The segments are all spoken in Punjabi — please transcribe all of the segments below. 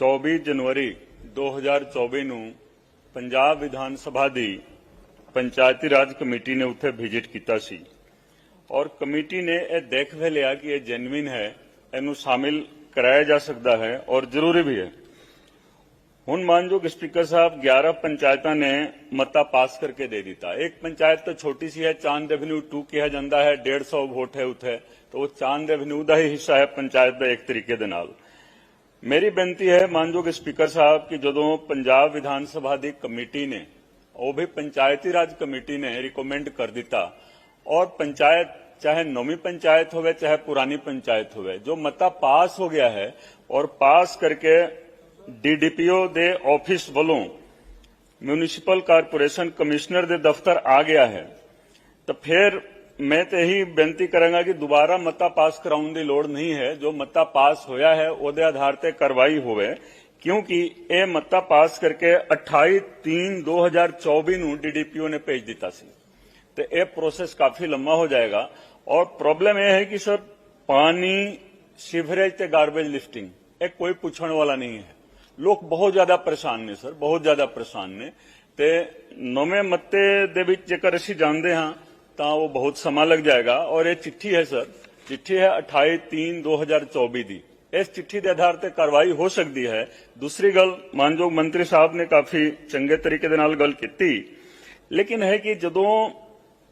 24 ਜਨਵਰੀ 2024 ਨੂੰ ਪੰਜਾਬ ਵਿਧਾਨ ਸਭਾ ਦੀ ਪੰਚਾਇਤੀ ਰਾਜ ਕਮੇਟੀ ਨੇ ਉੱਥੇ ਵਿਜ਼ਿਟ ਕੀਤਾ ਸੀ। ਔਰ ਕਮੇਟੀ ਨੇ ਇਹ ਦੇਖ ਵੀ ਲਿਆ ਕਿ ਇਹ ਜੈਨੂਇਨ ਹੈ, ਇਹਨੂੰ ਸ਼ਾਮਿਲ ਕਰਾਇਆ ਜਾ ਸਕਦਾ ਹੈ ਔਰ ਜ਼ਰੂਰੀ ਵੀ ਹੈ। ਹੁਣ ਮਾਨਯੋਗ ਸਪੀਕਰ ਸਾਹਿਬ 11 ਪੰਚਾਇਤਾਂ ਨੇ ਮਤਾ ਪਾਸ ਕਰਕੇ ਦੇ ਦਿੱਤਾ। ਇੱਕ ਪੰਚਾਇਤ ਤਾਂ ਛੋਟੀ ਸੀ ਹੈ ਚਾਂਦ ਐਵਨਿਊ 2 ਕਿਹਾ ਜਾਂਦਾ ਹੈ 150 ਵੋਟ ਹੈ ਉੱਥੇ, ਤਾਂ ਉਹ ਚਾਂਦ ਐਵਨਿਊ ਦਾ ਹੀ ਹਿੱਸਾ ਹੈ ਪੰਚਾਇਤ ਦਾ ਇੱਕ ਤਰੀਕੇ ਦੇ ਨਾਲ। ਮੇਰੀ ਬੇਨਤੀ ਹੈ ਮਾਨਯੋਗ ਸਪੀਕਰ ਸਾਹਿਬ ਕਿ ਜਦੋਂ ਪੰਜਾਬ ਵਿਧਾਨ ਸਭਾ ਦੀ ਕਮੇਟੀ ਨੇ, ਉਹ ਵੀ ਪੰਚਾਇਤੀ ਰਾਜ ਕਮੇਟੀ ਨੇ ਰਿਕਮੈਂਡ ਕਰ ਦਿੱਤਾ। ਔਰ ਪੰਚਾਇਤ ਚਾਹੇ ਨਵੀਂ ਪੰਚਾਇਤ ਹੋਵੇ, ਚਾਹੇ ਪੁਰਾਣੀ ਪੰਚਾਇਤ ਹੋਵੇ, ਜੋ ਮਤਾ ਪਾਸ ਹੋ ਗਿਆ ਹੈ ਔਰ ਪਾਸ ਕਰਕੇ ਡੀਡੀਪੀਓ ਦੇ ਆਫਿਸ ਵੱਲੋਂ ਮਿਊਨਿਸਪਲ ਕਾਰਪੋਰੇਸ਼ਨ ਕਮਿਸ਼ਨਰ ਦੇ ਦਫ਼ਤਰ ਆ ਗਿਆ ਹੈ, ਤਾਂ ਫਿਰ ਮੈਂ ਤੇ ਇਹੀ ਬੇਨਤੀ ਕਰਾਂਗਾ ਕਿ ਦੁਬਾਰਾ ਮਤਾ ਪਾਸ ਕਰਾਉਣ ਦੀ ਲੋੜ ਨਹੀਂ ਹੈ। ਜੋ ਮਤਾ ਪਾਸ ਹੋਇਆ ਹੈ, ਉਹਦੇ ਆਧਾਰ ਤੇ ਕਾਰਵਾਈ ਹੋਵੇ। ਕਿਉਂਕਿ ਇਹ ਮਤਾ ਪਾਸ ਕਰਕੇ 28/3/2024 ਨੂੰ ਡੀਡੀਪੀਓ ਨੇ ਭੇਜ ਦਿੱਤਾ ਸੀ। ਤੇ ਇਹ ਪ੍ਰੋਸੈਸ ਕਾਫੀ ਲੰਮਾ ਹੋ ਜਾਏਗਾ। ਔਰ ਪ੍ਰੋਬਲਮ ਇਹ ਹੈ ਕਿ ਸਰ, ਪਾਣੀ, ਸੀਵਰੇਜ ਤੇ ਗਾਰਬੇਜ ਲਿਫਟਿੰਗ ਇਹ ਕੋਈ ਪੁੱਛਣ ਵਾਲਾ ਨਹੀਂ ਹੈ। ਲੋਕ ਬਹੁਤ ਜ਼ਿਆਦਾ ਪਰੇਸ਼ਾਨ ਨੇ ਸਰ, ਬਹੁਤ ਜ਼ਿਆਦਾ ਪਰੇਸ਼ਾਨ ਨੇ। ਤੇ ਨਵੇਂ ਮਤੇ ਦੇ ਵਿੱਚ ਜੇਕਰ ਅਸੀਂ ਜਾਣਦੇ ਹਾਂ ਤਾਂ ਉਹ ਬਹੁਤ ਸਮਾਂ ਲੱਗ ਜਾਏਗਾ ਔਰ ਇਹ ਚਿੱਠੀ ਹੈ ਸਰ ਚਿੱਠੀ ਹੈ 28/3/2024 ਦੀ ਇਸ ਚਿੱਠੀ ਦੇ ਆਧਾਰ ਤੇ ਕਾਰਵਾਈ ਹੋ ਸਕਦੀ ਹੈ ਦੂਸਰੀ ਗੱਲ ਮਾਨਯੋਗ ਮੰਤਰੀ ਸਾਹਿਬ ਨੇ ਕਾਫੀ ਚੰਗੇ ਤਰੀਕੇ ਦੇ ਨਾਲ ਗੱਲ ਕੀਤੀ ਲੇਕਿਨ ਹੈ ਕਿ ਜਦੋਂ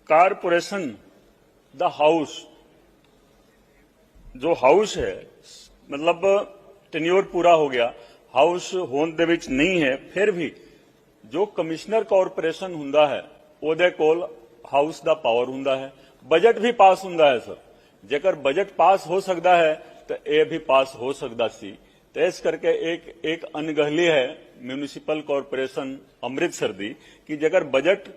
ਕਾਰਪੋਰੇਸ਼ਨ ਦਾ ਹਾਊਸ ਜੋ ਹਾਊਸ ਹੈ ਮਤਲਬ ਟੈਨਿਓਰ ਪੂਰਾ ਹੋ ਗਿਆ ਹਾਊਸ ਹੋਣ ਦੇ ਵਿੱਚ ਨਹੀਂ ਹੈ ਫਿਰ ਵੀ ਜੋ ਕਮਿਸ਼ਨਰ ਕਾਰਪੋਰੇਸ਼ਨ ਹੁੰਦਾ ਹੈ ਉਹਦੇ ਕੋਲ ਹਾਊਸ ਦਾ ਪਾਵਰ ਹੁੰਦਾ ਹੈ, ਬਜਟ ਵੀ ਪਾਸ ਹੁੰਦਾ ਹੈ ਸਰ। ਜੇਕਰ ਬਜਟ ਪਾਸ ਹੋ ਸਕਦਾ ਹੈ, ਤਾਂ ਇਹ ਵੀ ਪਾਸ ਹੋ ਸਕਦਾ ਸੀ। ਤੇ ਇਸ ਕਰਕੇ ਇੱਕ ਇੱਕ ਅਨਗਹਿਲੀ ਹੈ ਮਿਊਨਿਸਪਲ ਕਾਰਪੋਰੇਸ਼ਨ ਅੰਮ੍ਰਿਤਸਰ ਦੀ, ਕਿ ਜੇਕਰ ਬਜਟ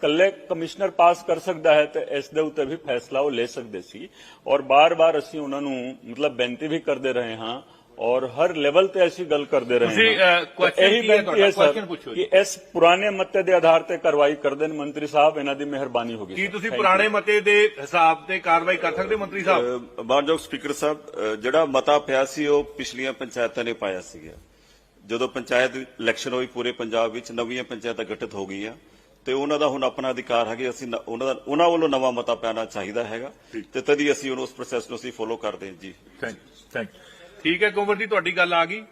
ਕੱਲੇ ਕਮਿਸ਼ਨਰ ਪਾਸ ਕਰ ਸਕਦਾ ਹੈ, ਤੇ ਇਸ ਦੇ ਉੱਤੇ ਵੀ ਫੈਸਲਾ ਉਹ ਲੈ ਸਕਦੇ ਸੀ। ਔਰ ਬਾਰ-ਬਾਰ ਅਸੀਂ ਉਹਨਾਂ ਨੂੰ ਮਤਲਬ ਬੇਨਤੀ ਵੀ ਕਰਦੇ ਰਹੇ ਹਾਂ ਔਰ ਹਰ ਲੈਵਲ ਤੇ ਅਸੀਂ ਗੱਲ ਕਰਦੇ ਰਹੇ ਤੁਸੀਂ, ਇਹੀ ਕੀ ਹੈ ਬੇਨਤੀ ਹੈ ਤੁਹਾਡਾ? question ਪੁੱਛੋ ਕਿ ਇਸ ਪੁਰਾਣੇ ਮੱਤੇ ਦੇ ਆਧਾਰ ਤੇ ਕਾਰਵਾਈ ਕਰ ਦੇਣ ਮੰਤਰੀ ਸਾਹਿਬ ਇਹਨਾਂ ਦੀ ਮਿਹਰਬਾਨੀ ਹੋਗੀ ਕੀ। ਤੁਸੀਂ ਪੁਰਾਣੇ. ਮਤੇ ਦੇ ਹਿਸਾਬ ਤੇ ਕਾਰਵਾਈ ਕਰ ਸਕਦੇ ਹੋ ਮੰਤਰੀ ਸਾਹਿਬ? ਮਾਨਯੋਗ ਸਪੀਕਰ ਸਾਹਿਬ ਜਿਹੜਾ ਮਤਾ ਪਿਆ ਸੀ ਉਹ ਪਿਛਲੀਆਂ ਪੰਚਾਇਤਾਂ ਨੇ ਪਾਇਆ ਸੀਗਾ। ਜਦੋਂ ਪੰਚਾਇਤ ਇਲੈਕਸ਼ਨ ਹੋਈ ਪੂਰੇ ਪੰਜਾਬ ਵਿੱਚ ਨਵੀਆਂ ਪੰਚਾਇਤਾਂ ਗਠਿਤ ਹੋ ਗਈਆਂ। ਤੇ ਉਹਨਾਂ ਦਾ ਹੁਣ ਆਪਣਾ ਅਧਿਕਾਰ ਹੈ ਕਿ ਅਸੀਂ ਨ- ਉਹਨਾਂ ਦਾ ਉਹਨਾਂ ਵੱਲੋਂ ਨਵਾਂ ਮਤਾ ਪੈਣਾ ਚਾਹੀਦਾ ਹੈਗਾ। ਤੇ ਤਦ ਹੀ ਅਸੀਂ ਉਹਨੂੰ ਉਸ ਪ੍ਰੋਸੈਸ ਨੂੰ ਅਸੀਂ ਫੋਲੋ ਕਰਦੇ ਹਾਂ। ਜੀ। ਥੈਂਕ ਥੈਂਕ ਠੀਕ ਹੈ ਕੁੰਵਰ ਜੀ ਤੁਹਾਡੀ ਗੱਲ ਆ ਗਈ।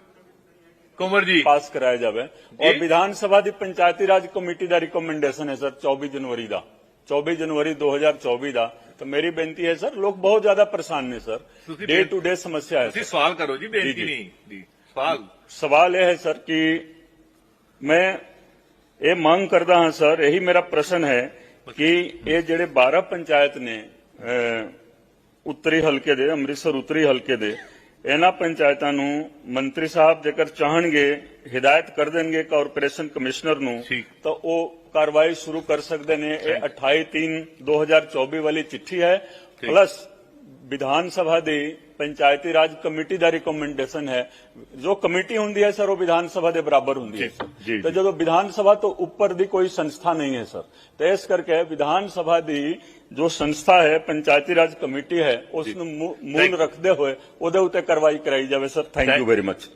ਕੁੰਵਰ ਜੀ। ਪਾਸ ਕਰਾਇਆ ਜਾਵੇ। ਔਰ। ਵਿਧਾਨ ਸਭਾ ਦੀ ਪੰਚਾਇਤੀ ਰਾਜ ਕਮੇਟੀ ਦਾ ਰਿਕਮੈਂਡੇਸ਼ਨ ਹੈ ਸਰ 24 ਜਨਵਰੀ ਦਾ। 24 ਜਨਵਰੀ 2024 ਦਾ। ਤਾਂ ਮੇਰੀ ਬੇਨਤੀ ਹੈ ਸਰ ਲੋਕ ਬਹੁਤ ਜ਼ਿਆਦਾ ਪਰੇਸ਼ਾਨ ਨੇ ਸਰ। ਡੇ ਟੂ ਡੇ ਸਮੱਸਿਆ ਹੈ ਤੁਸੀਂ। ਸਵਾਲ ਕਰੋ ਜੀ ਬੇਨਤੀ। ਨਹੀਂ ਜੀ। ਸਵਾਲ। ਸਵਾਲ ਇਹ ਹੈ ਸਰ ਕਿ ਮੈਂ ਇਹ ਮੰਗ ਕਰਦਾ ਹਾਂ ਸਰ ਇਹੀ ਮੇਰਾ ਪ੍ਰਸ਼ਨ ਹੈ ਕਿ ਇਹ ਜਿਹੜੇ 12 ਪੰਚਾਇਤ ਨੇ ਉੱਤਰੀ ਹਲਕੇ ਦੇ ਅੰਮ੍ਰਿਤਸਰ ਉੱਤਰੀ ਹਲਕੇ ਦੇ ਇਹਨਾਂ ਪੰਚਾਇਤਾਂ ਨੂੰ ਮੰਤਰੀ ਸਾਹਿਬ ਜੇਕਰ ਚਾਹਣਗੇ ਹਿਦਾਇਤ ਕਰ ਦੇਣਗੇ ਕਾਰਪੋਰੇਸ਼ਨ ਕਮਿਸ਼ਨਰ ਨੂੰ। ਤਾਂ ਉਹ ਕਾਰਵਾਈ ਸ਼ੁਰੂ ਕਰ ਸਕਦੇ ਨੇ। ਇਹ 28 3 2024 ਵਾਲੀ ਚਿੱਠੀ ਹੈ। ਪਲੱਸ ਵਿਧਾਨ ਸਭਾ ਦੀ ਪੰਚਾਇਤੀ ਰਾਜ ਕਮੇਟੀ ਦਾ ਰਿਕਮੈਂਡੇਸ਼ਨ ਹੈ। ਜੋ ਕਮੇਟੀ ਹੁੰਦੀ ਹੈ ਸਰ ਉਹ ਵਿਧਾਨ ਸਭਾ ਦੇ ਬਰਾਬਰ ਹੁੰਦੀ ਹੈ ਸਰ। ਤੇ ਜਦੋਂ ਵਿਧਾਨ ਸਭਾ ਤੋਂ ਉੱਪਰ ਦੀ ਕੋਈ ਸੰਸਥਾ ਨਹੀਂ ਹੈ ਸਰ ਤੇ ਇਸ ਕਰਕੇ ਵਿਧਾਨ ਸਭਾ ਦੀ ਜੋ ਸੰਸਥਾ ਹੈ ਪੰਚਾਇਤੀ ਰਾਜ ਕਮੇਟੀ ਹੈ ਉਸ ਨੂੰ ਮੂਲ. ਰੱਖਦੇ ਹੋਏ ਉਹਦੇ ਉੱਤੇ ਕਾਰਵਾਈ ਕਰਾਈ ਜਾਵੇ sir. Thank you very much.